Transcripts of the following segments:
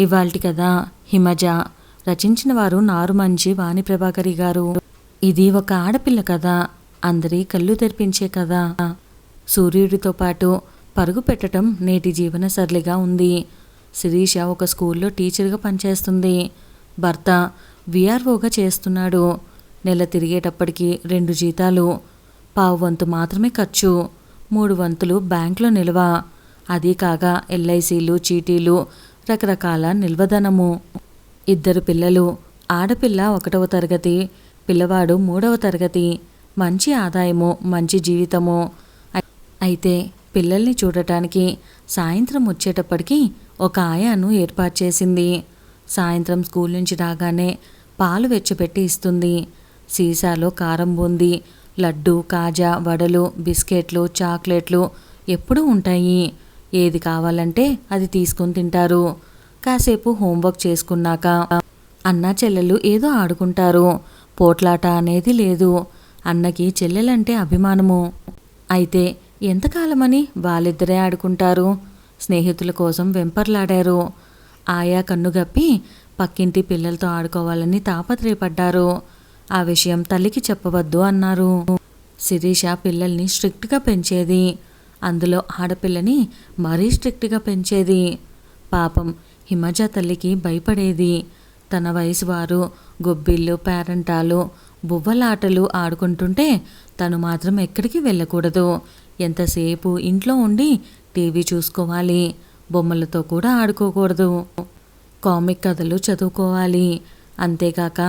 ఇవాల్టి కదా హిమజ. రచించిన వారు నారుమంజి వాణిప్రభాకరి గారు. ఇది ఒక ఆడపిల్ల కథ అందరి కళ్ళు తెరిపించే కథ. సూర్యుడితో పాటు పరుగు పెట్టడం నేటి జీవన సరళిగా ఉంది. శిరీష ఒక స్కూల్లో టీచర్గా పనిచేస్తుంది. భర్త విఆర్ఓగా చేస్తున్నాడు. నెల తిరిగేటప్పటికి రెండు జీతాలు. పావు వంతు మాత్రమే ఖర్చు. మూడు వంతులు బ్యాంకులో నిల్వ. అదీ కాక ఎల్ఐసీలు చీటీలు రకరకాల నిల్వధనము ఇద్దరు పిల్లలు ఆడపిల్ల ఒకటవ తరగతి పిల్లవాడు మూడవ తరగతి. మంచి ఆదాయము మంచి జీవితము. అయితే పిల్లల్ని చూడటానికి సాయంత్రం వచ్చేటప్పటికి ఒక ఆయాను ఏర్పాటు చేసింది. సాయంత్రం స్కూల్ నుంచి రాగానే పాలు వెచ్చబెట్టి ఇస్తుంది. సీసాలో కారం బూంది లడ్డు కాజా వడలు బిస్కెట్లు చాక్లెట్లు ఎప్పుడూ ఉంటాయి. ఏది కావాలంటే అది తీసుకుని తింటారు. కాసేపు హోంవర్క్ చేసుకున్నాక అన్న చెల్లెలు ఏదో ఆడుకుంటారు. పోట్లాట అనేది లేదు. అన్నకి చెల్లెలంటే అభిమానము. అయితే ఎంతకాలమని వాళ్ళిద్దరే ఆడుకుంటారు. స్నేహితుల కోసం వెంపర్లాడారు. ఆయా కన్నుగప్పి పక్కింటి పిల్లలతో ఆడుకోవాలని తాపత్రయపడ్డారు. ఆ విషయం తల్లికి చెప్పవద్దు అన్నారు. శిరీష పిల్లల్ని స్ట్రిక్ట్గా పెంచేది. అందులో ఆడపిల్లని మరీ స్ట్రిక్ట్గా పెంచేది. పాపం హిమజ తల్లికి భయపడేది. తన వయసు వారు గొబ్బిళ్ళు పేరంటాలు బువ్వలాటలు ఆడుకుంటుంటే తను మాత్రం ఎక్కడికి వెళ్ళకూడదు. ఎంతసేపు ఇంట్లో ఉండి టీవీ చూసుకోవాలి. బొమ్మలతో కూడా ఆడుకోకూడదు. కామిక్ కథలు చదువుకోవాలి. అంతేకాక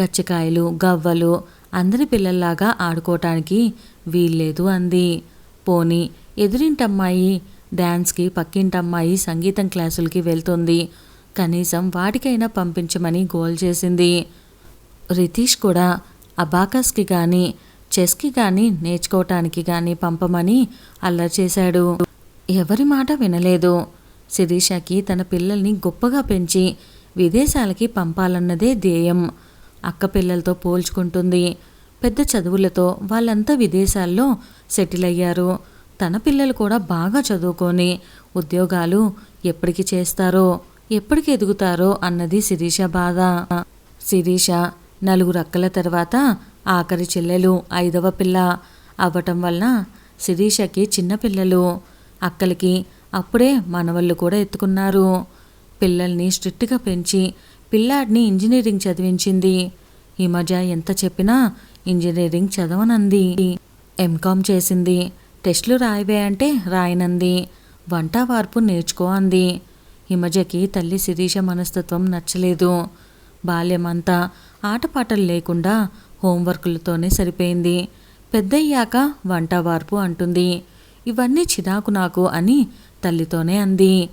గచ్చకాయలు గవ్వలు అందరి పిల్లల్లాగా ఆడుకోవటానికి వీల్లేదు అంది. పోనీ ఎదురింటమ్మాయి డ్యాన్స్కి పక్కింటమ్మాయి సంగీతం క్లాసులకి వెళ్తుంది. కనీసం వాటికైనా పంపించమని గోల్ చేసింది. రితీష్ కూడా అబాకస్కి కానీ చెస్కి కానీ నేర్చుకోవటానికి కానీ పంపమని అల్లరి చేశాడు. ఎవరి మాట వినలేదు. శిరీషకి తన పిల్లల్ని గొప్పగా పెంచి విదేశాలకి పంపాలన్నదే ధ్యేయం. అక్క పిల్లలతో పోల్చుకుంటుంది. పెద్ద చదువులతో వాళ్ళంతా విదేశాల్లో సెటిల్ అయ్యారు. తన పిల్లలు కూడా బాగా చదువుకొని ఉద్యోగాలు ఎప్పటికి చేస్తారో ఎప్పటికి ఎదుగుతారో అన్నది శిరీష బాధ. శిరీష నలుగురు అక్కల తర్వాత ఆఖరి చెల్లెలు ఐదవ పిల్ల అవ్వటం వలన శిరీషకి చిన్నపిల్లలు అక్కలకి అప్పుడే మనవళ్ళు కూడా ఎత్తుకున్నారు. పిల్లల్ని స్ట్రిక్ట్గా పెంచి పిల్లాడిని ఇంజనీరింగ్ చదివించింది. ఈ మధ్య ఎంత చెప్పినా ఇంజనీరింగ్ చదవనంది. ఎంకామ్ చేసింది. టెస్టులు రాయవే అంటే రాయనంది. వంట వార్పు నేర్చుకో అంది. హిమజకి తల్లి శిరీష మనస్తత్వం నచ్చలేదు. బాల్యమంతా ఆటపాటలు లేకుండా హోంవర్కులతోనే సరిపోయింది. పెద్దయ్యాక వంట వార్పు అంటుంది. ఇవన్నీ చిరాకు నాకు అని తల్లితోనే అంది.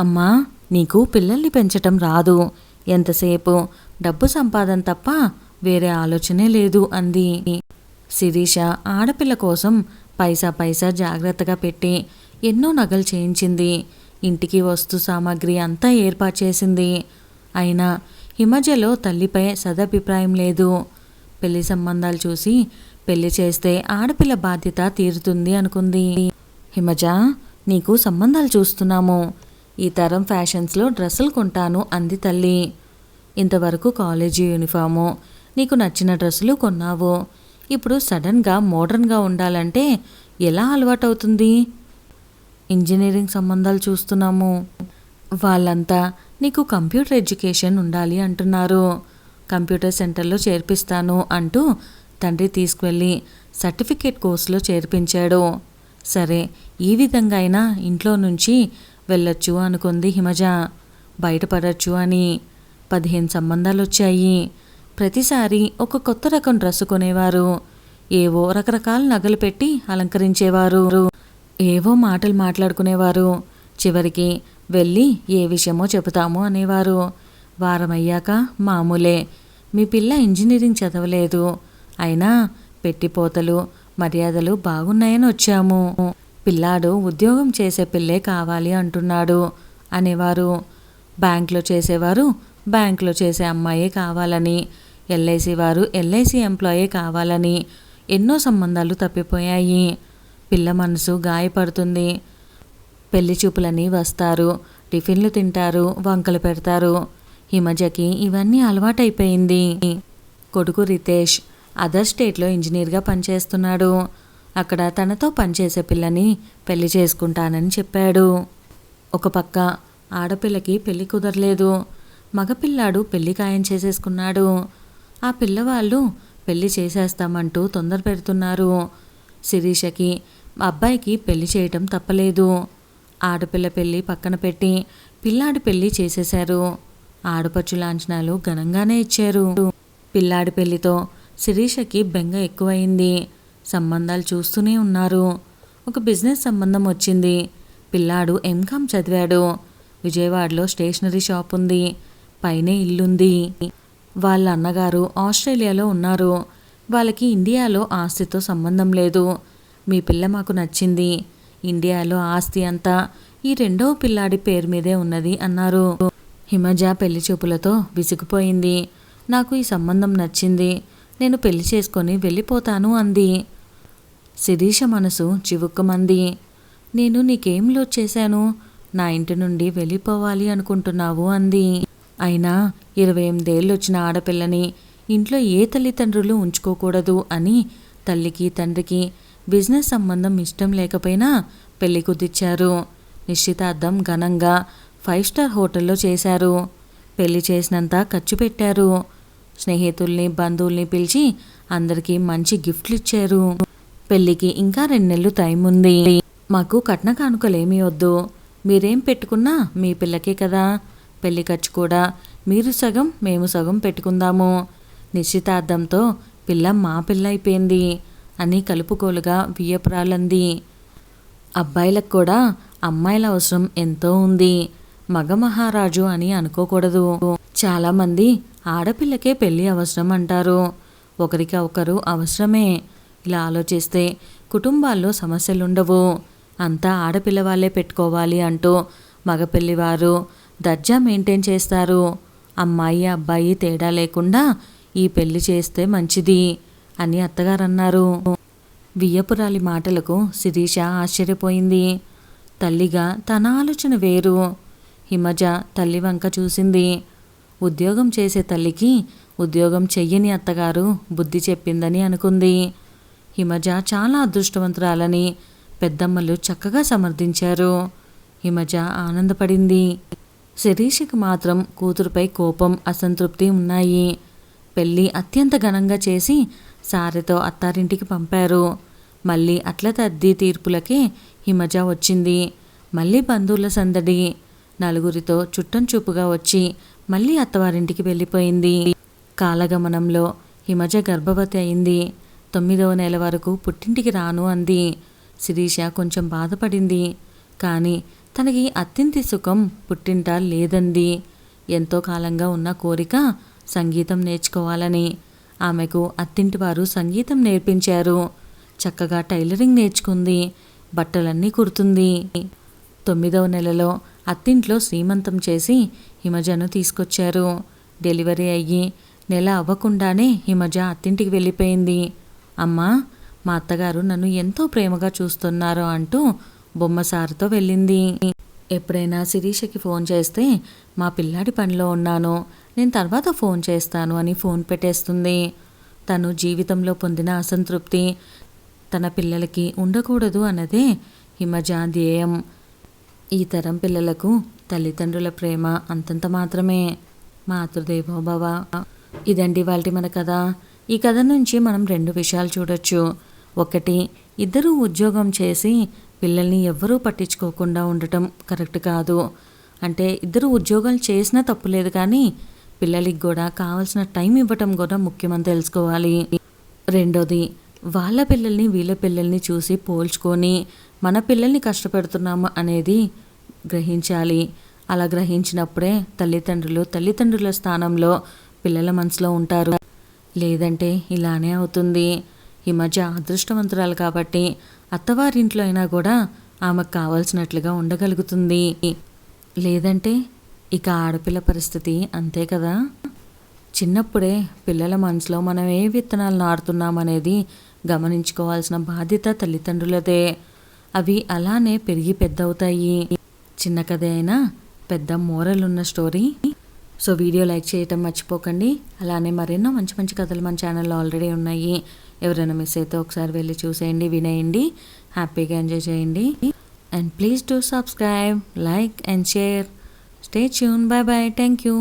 అమ్మా నీకు పిల్లల్ని పెంచటం రాదు. ఎంతసేపు? డబ్బు సంపాదన తప్ప వేరే ఆలోచనే లేదు అంది. శిరీష ఆడపిల్ల కోసం పైసా పైసా జాగ్రత్తగా పెట్టి ఎన్నో నగలు చేయించింది. ఇంటికి వస్తు సామాగ్రి అంతా ఏర్పాటు చేసింది. అయినా హిమజలో తల్లిపై సదభిప్రాయం లేదు. పెళ్ళి సంబంధాలు చూసి పెళ్ళి చేస్తే ఆడపిల్ల బాధ్యత తీరుతుంది అనుకుంది. హిమజ నీకు సంబంధాలు చూస్తున్నాము. ఈ తరం ఫ్యాషన్స్లో డ్రెస్సులు కొంటాను అంది తల్లి. ఇంతవరకు కాలేజీ యూనిఫాము నీకు నచ్చిన డ్రెస్సులు కొన్నావు. ఇప్పుడు సడన్గా మోడర్న్గా ఉండాలంటే ఎలా అలవాటు అవుతుంది ఇంజనీరింగ్ సంబంధాలు చూస్తున్నాము. వాళ్ళంతా నీకు కంప్యూటర్ ఎడ్యుకేషన్ ఉండాలి అంటున్నారు. కంప్యూటర్ సెంటర్లో చేర్పిస్తాను అంటూ తండ్రి తీసుకువెళ్ళి సర్టిఫికేట్ కోర్సులో చేర్పించాడు. సరే ఈ విధంగా అయినా ఇంట్లో నుంచి వెళ్ళొచ్చు అనుకుంది హిమజ. బయటపడచ్చు అని. పదిహేను సంబంధాలు వచ్చాయి ప్రతిసారి ఒక కొత్త రకం డ్రెస్సు కొనేవారు. ఏవో రకరకాల నగలు పెట్టి అలంకరించేవారు. ఏవో మాటలు మాట్లాడుకునేవారు. చివరికి వెళ్ళి ఏ విషయమో చెబుతాము అనేవారు. వారం అయ్యాక మామూలే. మీ పిల్ల ఇంజనీరింగ్ చదవలేదు. అయినా పెట్టిపోతలు మర్యాదలు బాగున్నాయని వచ్చాము. పిల్లాడు ఉద్యోగం చేసే పిల్లే కావాలి అంటున్నాడు అనేవారు. బ్యాంక్లో చేసేవారు బ్యాంక్లో చేసే అమ్మాయే కావాలని ఎల్ఐసి వారు ఎల్ఐసి ఎంప్లాయీ కావాలని ఎన్నో సంబంధాలు తప్పిపోయాయి. పిల్ల మనసు గాయపడుతుంది. పెళ్ళి చూపులని వస్తారు. టిఫిన్లు తింటారు. వంకలు పెడతారు. హిమజకి ఇవన్నీ అలవాటైపోయింది. కొడుకు రితేష్ అదర్ స్టేట్లో ఇంజనీర్గా పనిచేస్తున్నాడు. అక్కడ తనతో పనిచేసే పిల్లని పెళ్ళి చేసుకుంటానని చెప్పాడు. ఒక పక్క ఆడపిల్లకి పెళ్ళి కుదరలేదు. మగపిల్లాడు పెళ్ళి ఖాయం చేసేసుకున్నాడు. ఆ పిల్లవాళ్ళు పెళ్ళి చేసేస్తామంటూ తొందర పెడుతున్నారు. శిరీషకి అబ్బాయికి పెళ్ళి చేయటం తప్పలేదు. ఆడపిల్ల పెళ్ళి పక్కన పెట్టి పిల్లాడి పెళ్ళి చేసేశారు. ఆడపచ్చు లాంఛనాలు ఘనంగానే ఇచ్చారు. పిల్లాడి పెళ్ళితో శిరీషకి బెంగ ఎక్కువైంది. సంబంధాలు చూస్తూనే ఉన్నారు. ఒక బిజినెస్ సంబంధం వచ్చింది. పిల్లాడు ఎంకామ్ చదివాడు. విజయవాడలో స్టేషనరీ షాప్ ఉంది పైనే ఇల్లుంది. వాళ్ళ అన్నగారు ఆస్ట్రేలియాలో ఉన్నారు. వాళ్ళకి ఇండియాలో ఆస్తితో సంబంధం లేదు. మీ పిల్ల మాకు నచ్చింది. ఇండియాలో ఆస్తి అంతా ఈ రెండో పిల్లాడి పేరు మీదే ఉన్నది అన్నారు. హిమజ పెళ్ళి చూపులతో విసిగిపోయింది. నాకు ఈ సంబంధం నచ్చింది. నేను పెళ్ళి చేసుకొని వెళ్ళిపోతాను అంది. శిరీష మనసు చివుక్కుమంది. నేను నీకేం లోడ్ చేశాను? నా ఇంటి నుండి వెళ్ళిపోవాలి అనుకుంటున్నావు అంది. అయినా ఇరవై ఎనిమిదేళ్ళు వచ్చిన ఆడపిల్లని ఇంట్లో ఏ తల్లిదండ్రులు ఉంచుకోకూడదు అని తల్లికి తండ్రికి బిజినెస్ సంబంధం ఇష్టం లేకపోయినా పెళ్ళి కుదిర్చారు నిశ్చితార్థం ఘనంగా ఫైవ్ స్టార్ హోటల్లో చేశారు. పెళ్ళి చేసినంత ఖర్చు పెట్టారు. స్నేహితుల్ని బంధువుల్ని పిలిచి అందరికీ మంచి గిఫ్ట్లు ఇచ్చారు పెళ్ళికి ఇంకా రెండు నెలలు టైం ఉంది మాకు కట్న కానుకలేమీ వద్దు. మీరేం పెట్టుకున్నా మీ పిల్లకే కదా. పెళ్ళి ఖర్చు కూడా మీరు సగం మేము సగం పెట్టుకుందాము. నిశ్చితార్థంతో పిల్ల మా పిల్ల అయిపోయింది అని కలుపుకోలుగా వియ్యపురాలంది. అబ్బాయిలకు కూడా అమ్మాయిల అవసరం ఎంతో ఉంది. మగ మహారాజు అని అనుకోకూడదు. చాలామంది ఆడపిల్లకే పెళ్ళి అవసరం అంటారు. ఒకరికి ఒకరు అవసరమే. ఇలా ఆలోచిస్తే కుటుంబాల్లో సమస్యలుండవు. అంతా ఆడపిల్ల వాళ్ళే పెట్టుకోవాలి అంటూ మగపిల్లివారు దర్జా మెయింటైన్ చేస్తారు. అమ్మాయి అబ్బాయి తేడా లేకుండా ఈ పెళ్ళి చేస్తే మంచిది అని అత్తగారు అన్నారు వియ్యపురాలి మాటలకు శిరీష ఆశ్చర్యపోయింది. తల్లిగా తన ఆలోచన వేరు. హిమజ తల్లి వంక చూసింది. ఉద్యోగం చేసే తల్లికి ఉద్యోగం చెయ్యని అత్తగారు బుద్ధి చెప్పిందని అనుకుంది. హిమజ చాలా అదృష్టవంతురాలని పెద్దమ్మలు చక్కగా సమర్థించారు. హిమజ ఆనందపడింది. శిరీషకి మాత్రం కూతురుపై కోపం అసంతృప్తి ఉన్నాయి. పెళ్ళి అత్యంత ఘనంగా చేసి సారెతో అత్తారింటికి పంపారు. మళ్ళీ అట్ల తద్ది తీర్పులకి హిమజ వచ్చింది. మళ్ళీ బంధువుల సందడి. నలుగురితో చుట్టం చూపుగా వచ్చి మళ్ళీ అత్తవారింటికి వెళ్ళిపోయింది. కాలగమనంలో హిమజ గర్భవతి అయింది. తొమ్మిదవ నెల వరకు పుట్టింటికి రాను అంది. శిరీష కొంచెం బాధపడింది. కానీ తనకి అత్తింటి సుఖం పుట్టింట లేదంది ఎంతో కాలంగా ఉన్న కోరిక సంగీతం నేర్చుకోవాలని. ఆమెకు అత్తింటి వారు సంగీతం నేర్పించారు. చక్కగా టైలరింగ్ నేర్చుకుంది. బట్టలన్నీ కుడుతుంది. తొమ్మిదవ నెలలో అత్తింట్లో శ్రీమంతం చేసి హిమజను తీసుకొచ్చారు. డెలివరీ అయ్యి నెల అవ్వకుండానే హిమజ అత్తింటికి వెళ్ళిపోయింది. అమ్మా మా అత్తగారు నన్ను ఎంతో ప్రేమగా చూస్తున్నారు అంటూ బొమ్మసారుతో వెళ్ళింది. ఎప్పుడైనా శిరీషకి ఫోన్ చేస్తే మా పిల్లాడి పనిలో ఉన్నాను. నేను తర్వాత ఫోన్ చేస్తాను అని ఫోన్ పెట్టేస్తుంది. తను జీవితంలో పొందిన అసంతృప్తి తన పిల్లలకి ఉండకూడదు అన్నదే హిమజ ధ్యేయం ఈ తరం పిల్లలకు తల్లిదండ్రుల ప్రేమ అంతంత మాత్రమే. మాతృదేవో భవ ఇదండి వాళ్ళ మన కథ. ఈ కథ నుంచి మనం రెండు విషయాలు చూడొచ్చు. ఒకటి ఇద్దరూ ఉద్యోగం చేసి పిల్లల్ని ఎవ్వరూ పట్టించుకోకుండా ఉండటం కరెక్ట్ కాదు. అంటే ఇద్దరు ఉద్యోగాలు చేసినా తప్పులేదు కానీ పిల్లలకి కూడా కావాల్సిన టైం ఇవ్వటం కూడా ముఖ్యమని తెలుసుకోవాలి. రెండోది వాళ్ళ పిల్లల్ని వీళ్ళ పిల్లల్ని చూసి పోల్చుకొని మన పిల్లల్ని కష్టపెడుతున్నాము అనేది గ్రహించాలి. అలా గ్రహించినప్పుడే తల్లిదండ్రులు తల్లిదండ్రుల స్థానంలో పిల్లల మనసులో ఉంటారు. లేదంటే ఇలానే అవుతుంది. ఈ మధ్య అదృష్టవంతురాలు కాబట్టి అత్తవారింట్లో అయినా కూడా ఆమెకు కావాల్సినట్లుగా ఉండగలుగుతుంది. లేదంటే ఇక ఆడపిల్ల పరిస్థితి అంతే కదా? చిన్నప్పుడే పిల్లల మనసులో మనం ఏ విత్తనాలు నాడుతున్నామనేది గమనించుకోవాల్సిన బాధ్యత తల్లిదండ్రులదే. అవి అలానే పెరిగి పెద్దవుతాయి. చిన్న కథ అయినా పెద్ద మోరల్ ఉన్న స్టోరీ. సో వీడియో లైక్ చేయటం మర్చిపోకండి. అలానే మరెన్నో మంచి మంచి కథలు మన ఛానల్లో ఆల్రెడీ ఉన్నాయి. ఎవరైనా మిస్ అయితే ఒకసారి వెళ్ళి చూసేయండి వినేయండి హ్యాపీగా ఎంజాయ్ చేయండి. And please do subscribe like and share stay tune bye bye thank you